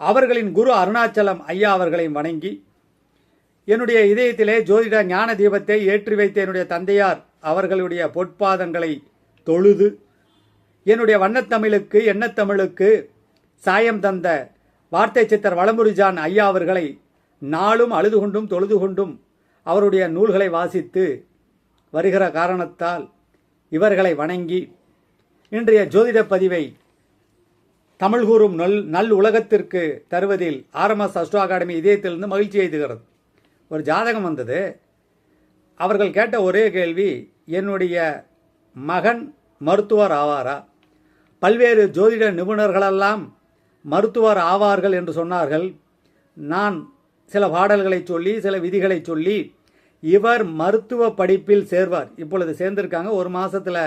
அவர்களின் குரு அருணாச்சலம் ஐயா அவர்களையும் வணங்கி என்னுடைய இதயத்திலே ஜோதிட ஞான தீபத்தை ஏற்றி வைத்த என்னுடைய தந்தையார் அவர்களுடைய பொற்பாதங்களை தொழுது என்னுடைய வண்ணத்தமிழுக்கு எண்ணத்தமிழுக்கு சாயம் தந்த வார்த்தை சித்தர் வளமுருஜான் ஐயா அவர்களை நாளும் அழுது கொண்டும் தொழுது கொண்டும் அவருடைய நூல்களை வாசித்து வருகிற காரணத்தால் இவர்களை வணங்கி இன்றைய ஜோதிட பதிவை தமிழ் கூறும் நல் நல் உலகத்திற்கு தருவதில் ஆர்எம்எஸ் அஸ்ட்ரோ அகாடமி இதயத்திலிருந்து மகிழ்ச்சி எய்துகிறது. ஒரு ஜாதகம் வந்தது. அவர்கள் கேட்ட ஒரே கேள்வி என்னுடைய மகன் மருத்துவர் ஆவாரா? பல்வேறு ஜோதிட நிபுணர்களெல்லாம் மருத்துவர் ஆவார்கள் என்று சொன்னார்கள். நான் சில பாடல்களை சொல்லி சில விதிகளை சொல்லி இவர் மருத்துவ படிப்பில் சேர்வார். இப்பொழுது சேர்ந்திருக்காங்க. ஒரு மாதத்தில்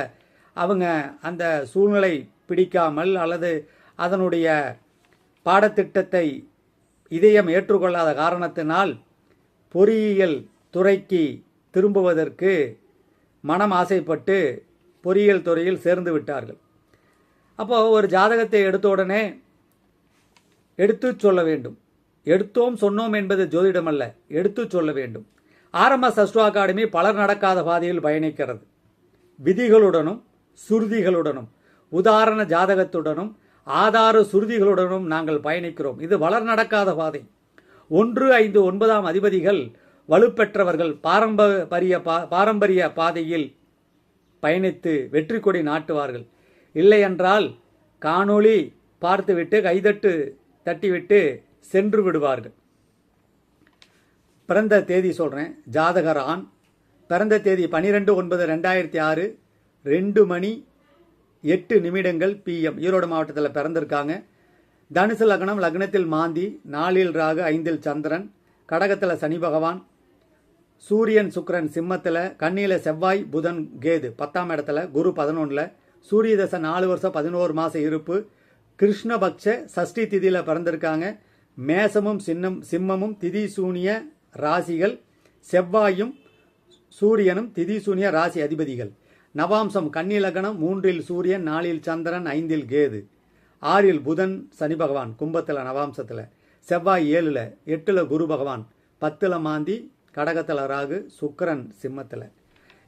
அவங்க அந்த சூழ்நிலை பிடிக்காமல் அல்லது அதனுடைய பாடத்திட்டத்தை இதயம் ஏற்றுக்கொள்ளாத காரணத்தினால் பொறியியல் துறைக்கு திரும்புவதற்கு மனம் ஆசைப்பட்டு பொறியியல் துறையில் சேர்ந்து விட்டார்கள். அப்போ ஒரு ஜாதகத்தை எடுத்த உடனே எடுத்து சொல்ல வேண்டும். எடுத்தோம் சொன்னோம் என்பது ஜோதிடமல்ல. எடுத்து சொல்ல வேண்டும். ஆரம்ப அஸ்ட்ரோ அகாடமி பலர் நடக்காத பாதையில் பயணிக்கிறது. விதிகளுடனும் சுருதிகளுடனும் உதாரண ஜாதகத்துடனும் ஆதார சுருதிகளுடனும் நாங்கள் பயணிக்கிறோம். இது வளர் நடக்காத பாதை. ஒன்று ஐந்து ஒன்பதாம் அதிபதிகள் வலுப்பெற்றவர்கள் பாரம்பரிய பா- பாரம்பரிய பாதையில் பயணித்து வெற்றி கொடி நாட்டுவார்கள். இல்லையென்றால் காணொளி பார்த்துவிட்டு கைதட்டு தட்டிவிட்டு சென்று விடுவார்கள். பிறந்த தேதி சொல்கிறேன் ஜாதகர் ஆண். பிறந்த தேதி பன்னிரெண்டு ஒன்பது ரெண்டாயிரத்தி ஆறு. ரெண்டு மணி எட்டு நிமிடங்கள் பிஎம் ஈரோடு மாவட்டத்தில் பிறந்திருக்காங்க. தனுசு லக்னம் லக்னத்தில் மாந்தி நாளில் ராகு ஐந்தில் சந்திரன் கடகத்தில் சனி பகவான் சூரியன் சுக்கரன் சிம்மத்தில் கண்ணியில் செவ்வாய் புதன் கேது. பத்தாம் இடத்துல குரு பதினொன்றில் சூரிய தசை நாலு வருஷம் பதினோரு மாதம் இருப்பு. கிருஷ்ணபக்ஷ சஷ்டி திதியில் பிறந்திருக்காங்க. மேசமும் சின்னம் சிம்மமும் திதி சூனிய ராசிகள் செவ்வாயும் சூரியனும் திதி சூனிய ராசி அதிபதிகள். நவாம்சம் கன்னி லக்னம் மூன்றில் சூரியன் நாலில் சந்திரன் ஐந்தில் கேது. ஆறில் புதன் சனி பகவான் கும்பத்தில் நவாம்சத்தில். செவ்வாய் ஏழில் எட்டில் குரு பகவான் பத்தில் மாந்தி கடகத்தில் ராகு சுக்கிரன் சிம்மத்தில்.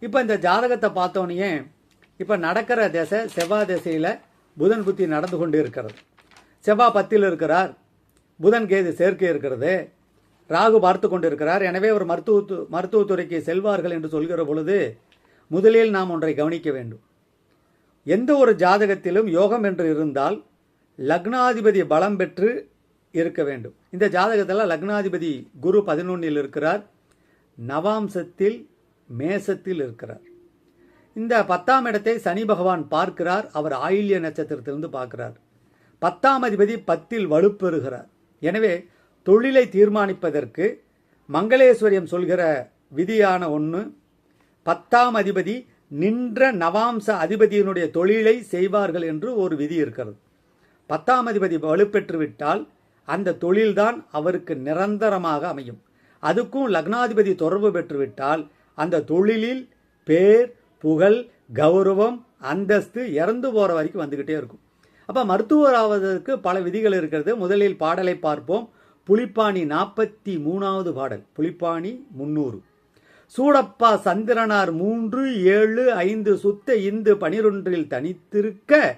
இப்போ இந்த ஜாதகத்தை பார்த்தோன்னே இப்போ நடக்கிற திசை செவ்வாய் திசையில் புதன் புத்தி நடந்து கொண்டு இருக்கிறது. செவ்வாய் பத்தில் இருக்கிறார் புதன் கேது சேர்க்கை இருக்கிறது ராகு பார்த்து கொண்டு இருக்கிறார். எனவே ஒரு மருத்துவ மருத்துவத்துறைக்கு செல்வார்கள் என்று சொல்கிற பொழுது முதலில் நாம் ஒன்றை கவனிக்க வேண்டும். எந்த ஒரு ஜாதகத்திலும் யோகம் என்று இருந்தால் லக்னாதிபதி பலம் பெற்று இருக்க வேண்டும். இந்த ஜாதகத்தில் லக்னாதிபதி குரு பதினொன்றில் இருக்கிறார் நவாம்சத்தில் மேசத்தில் இருக்கிறார். இந்த பத்தாம் இடத்தை சனி பகவான் பார்க்கிறார் அவர் ஆயில்ய நட்சத்திரத்திலிருந்து பார்க்கிறார். பத்தாம் அதிபதி பத்தில் வலுப்பெறுகிறார் எனவே தொழிலை தீர்மானிப்பதற்கு மங்களேஸ்வரியம் சொல்கிற விதியான ஒன்று பத்தாம் அதிபதி நின்ற நவாம்ச அதிபதியினுடைய தொழிலை செய்வார்கள் என்று ஒரு விதி இருக்கிறது. பத்தாம் அதிபதி வலுப்பெற்று விட்டால் அந்த தொழில்தான் அவருக்கு நிரந்தரமாக அமையும். அதுக்கும் லக்னாதிபதி தொடர்பு பெற்றுவிட்டால் அந்த தொழிலில் பேர் புகழ் கௌரவம் அந்தஸ்து இறந்து போகிற வரைக்கும் வந்துக்கிட்டே இருக்கும். அப்போ மருத்துவர் ஆவதற்கு பல விதிகள் இருக்கிறது. முதலில் பாடலை பார்ப்போம். புலிப்பாணி நாற்பத்தி மூணாவது பாடல். புலிப்பாணி முன்னூறு சூடப்பா சந்திரனார் மூன்று ஏழு ஐந்து சுத்த இந்து பனிரொன்றில் தனித்திருக்க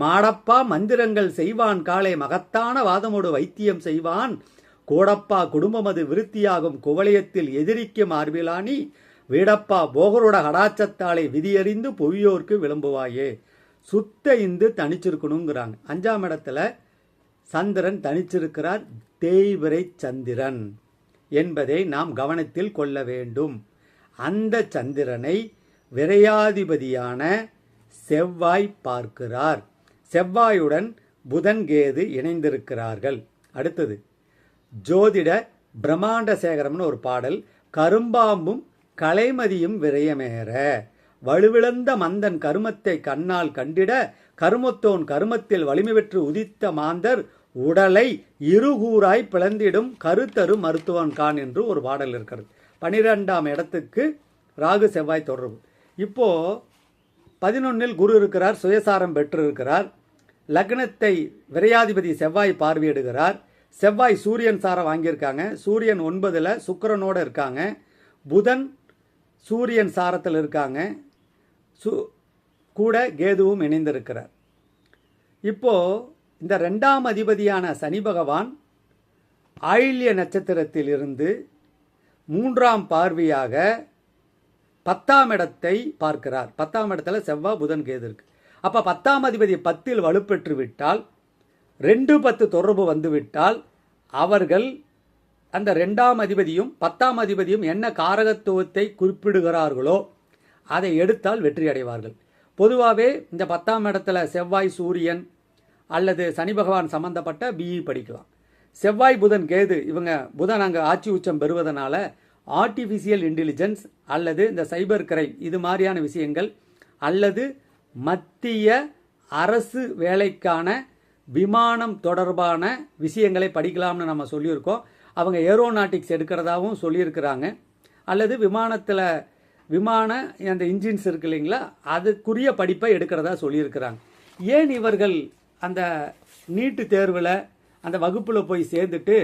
மாடப்பா மந்திரங்கள் செய்வான் காலை மகத்தான வாதமோடு வைத்தியம் செய்வான். கோடப்பா குடும்பமது விருத்தியாகும் குவளையத்தில் எதிரிக்கும் மார்பிலானி வீடப்பா போகரோட கடாச்சத்தாளை விதியறிந்து பொய்யோர்க்கு விளம்புவாயே. சுத்த இந்து தனிச்சிருக்கணுங்கிறாங்க. அஞ்சாம் இடத்துல சந்திரன் தனிச்சிருக்கிறார் தேய்விரை சந்திரன். என்பதை நாம் கவனத்தில் கொள்ள வேண்டும். அந்த சந்திரனை விரையாதிபதியான செவ்வாய் பார்க்கிறார். செவ்வாயுடன் புதன் கேது இணைந்திருக்கிறார்கள். அடுத்தது ஜோதிட பிரம்மாண்ட சேகரம்னு ஒரு பாடல் கரும்பாம்பும் கலைமதியும் விரயமேற. வலுவிழந்த மந்தன் கருமத்தை கண்ணால் கண்டிட கருமத்தோன் கருமத்தில் வலிமை பெற்று உதித்த மாந்தர் உடலை இருகூறாய் பிளந்திடும் கருத்தரு மருத்துவன் கான் என்று ஒரு பாடல் இருக்கிறது. பனிரெண்டாம் இடத்துக்கு ராகு செவ்வாய் தொடர்பு. இப்போ பதினொன்னில் குரு இருக்கிறார் சுயசாரம் பெற்று இருக்கிறார் லக்னத்தை விரையாதிபதி செவ்வாய் பார்வையிடுகிறார். செவ்வாய் சூரியன் சாரம் வாங்கியிருக்காங்க. சூரியன் ஒன்பதில் சுக்கரனோடு இருக்காங்க. புதன் சூரியன் சாரத்தில் இருக்காங்க. சு கூட கேதுவும் இணைந்திருக்கிறார். இப்போது இந்த ரெண்டாம் அதிபதியான சனி பகவான் ஆயில்ய நட்சத்திரத்தில் இருந்து மூன்றாம் பார்வையாக பத்தாம் இடத்தை பார்க்கிறார். பத்தாம் இடத்துல செவ்வாய் புதன் கேது இருக்கு. அப்ப பத்தாம் அதிபதி பத்தில் வலுப்பெற்று விட்டால் ரெண்டு பத்து தொடர்பு வந்துவிட்டால் அவர்கள் அந்த ரெண்டாம் அதிபதியும் பத்தாம் அதிபதியும் என்ன காரகத்துவத்தை குறிப்பிடுகிறார்களோ அதை எடுத்தால் வெற்றி அடைவார்கள் பொதுவாகவே இந்த பத்தாம் இடத்துல செவ்வாய் சூரியன் அல்லது சனி பகவான் சம்பந்தப்பட்ட பிஇ படிக்கலாம். செவ்வாய் புதன் கேது இவங்க புதன் அங்கே ஆட்சி உச்சம் பெறுவதனால ஆர்டிஃபிஷியல் இன்டெலிஜென்ஸ் அல்லது இந்த சைபர் கிரைம் இது மாதிரியான விஷயங்கள் அல்லது மத்திய அரசு வேலைக்கான விமானம் தொடர்பான விஷயங்களை படிக்கலாம்னு நம்ம சொல்லியிருக்கோம். அவங்க ஏரோநாட்டிக்ஸ் எடுக்கிறதாவும் சொல்லியிருக்கிறாங்க. அல்லது விமானத்தில் விமான அந்த இன்ஜின்ஸ் இருக்கு இல்லைங்களா? அதுக்குரிய படிப்பை எடுக்கிறதா சொல்லியிருக்கிறாங்க. ஏன் இவர்கள் அந்த நீட்டு தேர்வில் அந்த வகுப்பில் போய் சேர்ந்துட்டு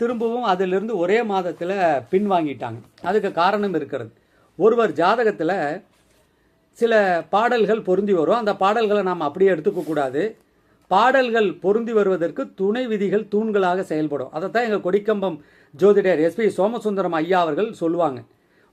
திரும்பவும் அதிலிருந்து ஒரே மாதத்தில் பின்வாங்கிட்டாங்க அதுக்கு காரணம் இருக்கிறது. ஒருவர் ஜாதகத்தில் சில பாடல்கள் பொருந்தி வரும். அந்த பாடல்களை நாம் அப்படியே எடுத்துக்கக்கூடாது பாடல்கள் பொருந்தி வருவதற்கு துணை விதிகள் தூண்களாக செயல்படும். அதைத்தான் எங்கள் கொடிக்கம்பம் ஜோதிடர் எஸ்பி சோமசுந்தரம் ஐயா அவர்கள் சொல்லுவாங்க.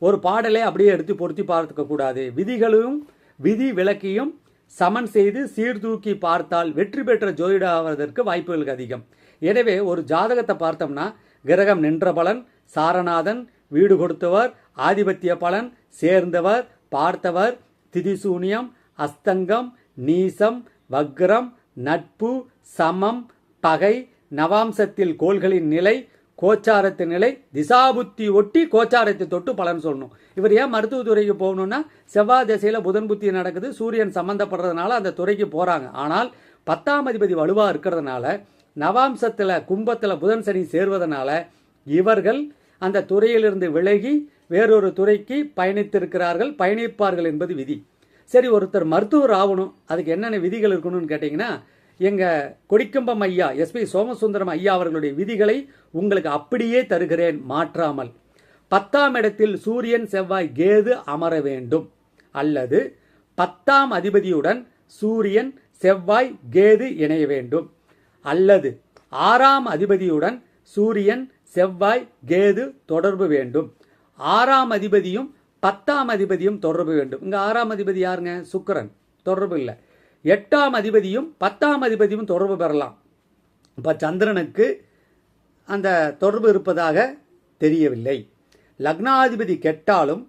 ஒரு பாடலை அப்படியே எடுத்து பொருத்தி பார்த்துக்க கூடாது. விதிகளும் விதி விலக்கியும் சமன் செய்து சீர்தூக்கி பார்த்தால் வெற்றி பெற்ற ஜோதிடாவதற்கு வாய்ப்புகள் அதிகம். எனவே ஒரு ஜாதகத்தை பார்த்தோம்னா கிரகம் நின்ற பலன் சாரநாதன் வீடு கொடுத்தவர் ஆதிபத்திய பலன் சேர்ந்தவர் பார்த்தவர் திதிசூனியம் அஸ்தங்கம் நீசம் வக்ரம் நட்பு சமம் பகை நவாம்சத்தில் கோள்களின் நிலை கோச்சாரத்து நிலை திசாபுத்தி ஒட்டி கோச்சாரத்தை தொட்டு பலன் சொல்லணும். இவர் ஏன் மருத்துவத்துறைக்கு போகணும்னா செவ்வாய் திசையில் புதன் புத்தி நடக்குது சூரியன் சம்பந்தப்படுறதுனால அந்த துறைக்கு போகிறாங்க ஆனால் பத்தாம் அதிபதி வலுவாக இருக்கிறதுனால நவாம்சத்தில் கும்பத்தில் புதன் சனி சேர்வதனால இவர்கள் அந்த துறையிலிருந்து விலகி வேறொரு துறைக்கு பயணித்திருக்கிறார்கள் பயணிப்பார்கள் என்பது விதி. சரி ஒருத்தர் மருத்துவர் ஆகணும் அதுக்கு என்னென்ன விதிகள் இருக்கணும்னு கேட்டிங்கன்னா எங்கள் கொடிக்கம்பம் ஐயா எஸ்பி சோமசுந்தரம் ஐயா அவர்களுடைய விதிகளை உங்களுக்கு அப்படியே தருகிறேன் மாற்றாமல். பத்தாம் இடத்தில் சூரியன் செவ்வாய் கேது அமர வேண்டும். அல்லது பத்தாம் அதிபதியுடன் சூரியன் செவ்வாய் கேது இணைய வேண்டும். அல்லது ஆறாம் அதிபதியுடன் சூரியன் செவ்வாய் கேது தொடர்பு வேண்டும். ஆறாம் அதிபதியும் பத்தாம் அதிபதியும் தொடர்பு வேண்டும். இங்கே ஆறாம் அதிபதி யாருங்க? சுக்கரன். தொடர்பு இல்லை. எட்டாம் அதிபதியும் பத்தாம் அதிபதியும் தொடர்பு பெறலாம். இப்போ சந்திரனுக்கு அந்த தொடர்பு இருப்பதாக தெரியவில்லை. லக்னாதிபதி கெட்டாலும்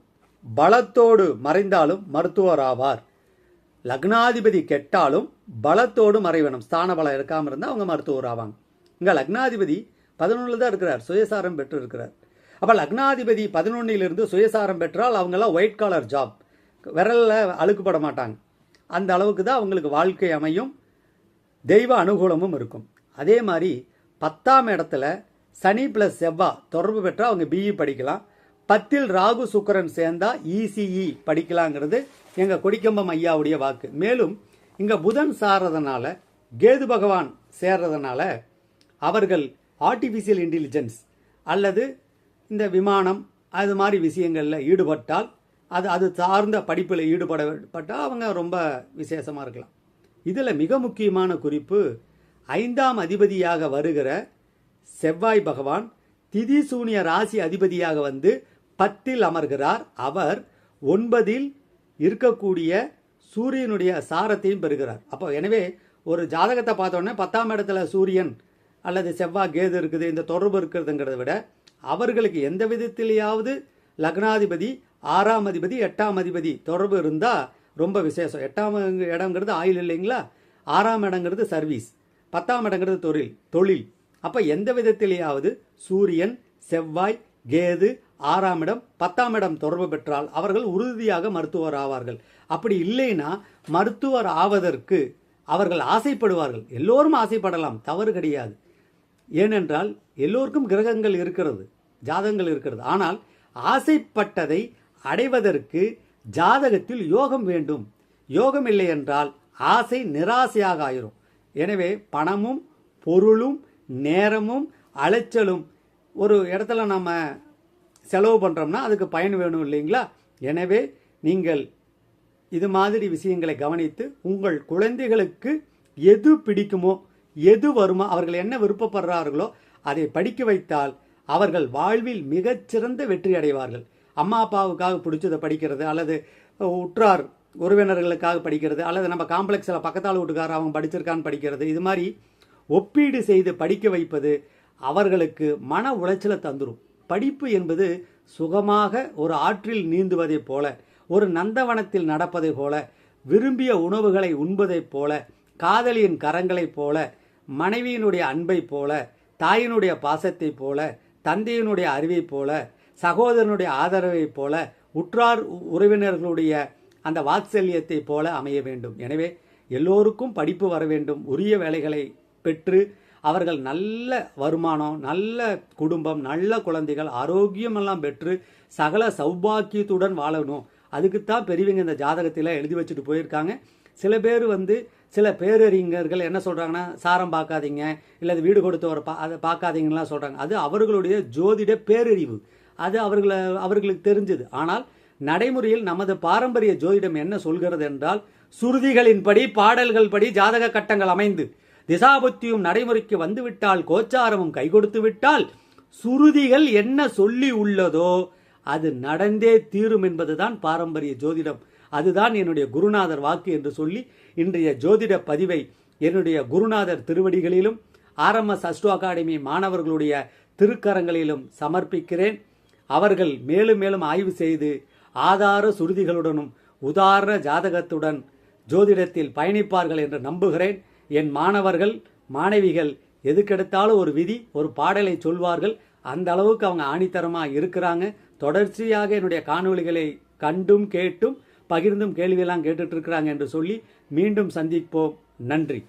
பலத்தோடு மறைந்தாலும் மருத்துவர் ஆவார். லக்னாதிபதி கெட்டாலும் பலத்தோடு மறைவனும். ஸ்தான பலம் இருக்காமல் இருந்தால் அவங்க மருத்துவர் ஆவாங்க. இங்கே லக்னாதிபதி பதினொன்றில் தான் இருக்கிறார். சுயசாரம் பெற்று இருக்கிறார் அப்போ லக்னாதிபதி பதினொன்னிலிருந்து சுயசாரம் பெற்றால் அவங்கெல்லாம் ஒயிட் காலர் ஜாப் விரலில் அழுக்குப்பட மாட்டாங்க. அந்த அளவுக்கு தான் அவங்களுக்கு வாழ்க்கை அமையும். தெய்வ அனுகூலமும் இருக்கும். அதே மாதிரி பத்தாம் இடத்துல சனி ப்ளஸ் செவ்வா தொடர்பு பெற்றால் அவங்க பிஇ படிக்கலாம். பத்தில் ராகு சுக்கரன் சேர்ந்தா இசிஇ படிக்கலாங்கிறது எங்கள் கொடிக்கம்பம் ஐயாவுடைய வாக்கு. மேலும் இங்கே புதன் சாரதனால கேது பகவான் சேர்றதுனால அவர்கள் ஆர்டிஃபிஷியல் இன்டெலிஜென்ஸ் அல்லது இந்த விமானம் அது மாதிரி விஷயங்களில் ஈடுபட்டால் அது அது சார்ந்த படிப்பில் ஈடுபடப்பட்டால் அவங்க ரொம்ப விசேஷமாக இருக்கலாம். இதில் மிக முக்கியமான குறிப்பு ஐந்தாம் அதிபதியாக வருகிற செவ்வாய் பகவான் திதி சூனிய ராசி அதிபதியாக வந்து பத்தில் அமர்கிறார். அவர் ஒன்பதில் இருக்கக்கூடிய சூரியனுடைய சாரத்தையும் பெறுகிறார். அப்போ எனவே ஒரு ஜாதகத்தை பார்த்தோன்னே பத்தாம் இடத்துல சூரியன் அல்லது செவ்வாய் கேது இருக்குது இந்த தொடர்பு இருக்கிறதுங்கிறத விட அவர்களுக்கு எந்த விதத்திலேயாவது லக்னாதிபதி ஆறாம் அதிபதி எட்டாம் அதிபதி தொடர்பு இருந்தால் ரொம்ப விசேஷம். எட்டாம் இடங்கிறது ஆயில் இல்லைங்களா? ஆறாம் இடங்கிறது சர்வீஸ். பத்தாம் இடங்கிறது தொழில் தொழில். அப்போ எந்த விதத்திலேயாவது சூரியன் செவ்வாய் கேது ஆறாம் இடம் பத்தாம் இடம் தொடர்பு பெற்றால் அவர்கள் உறுதியாக மருத்துவர் ஆவார்கள். அப்படி இல்லைன்னா மருத்துவர் ஆவதற்கு அவர்கள் ஆசைப்படுவார்கள். எல்லோரும் ஆசைப்படலாம் தவறு கிடையாது. ஏனென்றால் எல்லோருக்கும் கிரகங்கள் இருக்கிறது ஜாதகங்கள் இருக்கிறது. ஆனால் ஆசைப்பட்டதை அடைவதற்கு ஜாதகத்தில் யோகம் வேண்டும். யோகம் இல்லை என்றால் ஆசை நிராசையாக ஆயிரும். எனவே பணமும் பொருளும் நேரமும் அலைச்சலும் ஒரு இடத்துல நம்ம செலவு பண்ணுறோம்னா அதுக்கு பயன் வேணும் இல்லைங்களா? எனவே நீங்கள் இது மாதிரி விஷயங்களை கவனித்து உங்கள் குழந்தைகளுக்கு எது பிடிக்குமோ எது வருமோ அவர்கள் என்ன விருப்பப்படுறார்களோ அதை படிக்க வைத்தால் அவர்கள் வாழ்வில் மிகச்சிறந்த வெற்றி அடைவார்கள். அம்மா அப்பாவுக்காக பிடிச்சதை படிக்கிறது அல்லது உற்றார் உறவினர்களுக்காக படிக்கிறது அல்லது நம்ம காம்ப்ளெக்ஸில் பக்கத்தால் வீட்டுக்காரர் அவங்க படிச்சிருக்கான்னு படிக்கிறது இது மாதிரி ஒப்பீடு செய்து படிக்க வைப்பது அவர்களுக்கு மன உளைச்சலை தந்துடும் படிப்பு என்பது சுகமாக ஒரு ஆற்றில் நீந்துவதைப் போல ஒரு நந்தவனத்தில் நடப்பதைப் போல விரும்பிய உணவுகளை உண்பதைப் போல காதலியின் கரங்களைப் போல மனைவியினுடைய அன்பைப் போல தாயினுடைய பாசத்தைப் போல தந்தையினுடைய அறிவைப் போல சகோதரனுடைய ஆதரவைப் போல உற்றார் உறவினர்களுடைய அந்த வாத்சல்யத்தைப் போல அமைய வேண்டும். எனவே எல்லோருக்கும் படிப்பு வர வேண்டும். உரிய வேலைகளை பெற்று அவர்கள் நல்ல வருமானம் நல்ல குடும்பம் நல்ல குழந்தைகள் ஆரோக்கியமெல்லாம் பெற்று சகல சௌபாக்கியத்துடன் வாழணும். அதுக்குத்தான் பெரியவங்க இந்த ஜாதகத்தில் எழுதி வச்சுட்டு போயிருக்காங்க. சில பேர் வந்து சில பேரறிஞர்கள் என்ன சொல்கிறாங்கன்னா சாரம் பார்க்காதீங்க இல்லை வீடு கொடுத்தவரை பா அதை பார்க்காதீங்கலாம் சொல்கிறாங்க அது அவர்களுடைய ஜோதிட பேரறிவு. அது அவர்களை அவர்களுக்கு தெரிஞ்சது. ஆனால் நடைமுறையில் நமது பாரம்பரிய ஜோதிடம் என்ன சொல்கிறது என்றால் சுருதிகளின்படி பாடல்கள் படி ஜாதக கட்டங்கள் அமைந்து திசாபுத்தியும் நடைமுறைக்கு வந்துவிட்டால் கோச்சாரமும் கை கொடுத்து விட்டால் சுருதிகள் என்ன சொல்லி உள்ளதோ அது நடந்தே தீரும் என்பதுதான் பாரம்பரிய ஜோதிடம். அதுதான் என்னுடைய குருநாதர் வாக்கு என்று சொல்லி இன்றைய ஜோதிட பதிவை என்னுடைய குருநாதர் திருவடிகளிலும் ஆர்எம்எஸ் அஸ்ட்ரோ அகாடமி மாணவர்களுடைய திருக்கரங்களிலும் சமர்ப்பிக்கிறேன். அவர்கள் மேலும் மேலும் ஆய்வு செய்து ஆதார சுருதிகளுடனும் உதாரண ஜாதகத்துடன் ஜோதிடத்தில் பயணிப்பார்கள் என்று நம்புகிறேன். என் மாணவர்கள் மாணவிகள் எதுக்கெடுத்தாலும் ஒரு விதி ஒரு பாடலை சொல்வார்கள். அந்த அளவுக்கு அவங்க ஆணித்தரமாக இருக்கிறாங்க. தொடர்ச்சியாக என்னுடைய காணொளிகளை கண்டும் கேட்டும் பகிர்ந்தும் கேள்வியெல்லாம் கேட்டுட்ருக்கிறாங்க என்று சொல்லி மீண்டும் சந்திப்போம். நன்றி.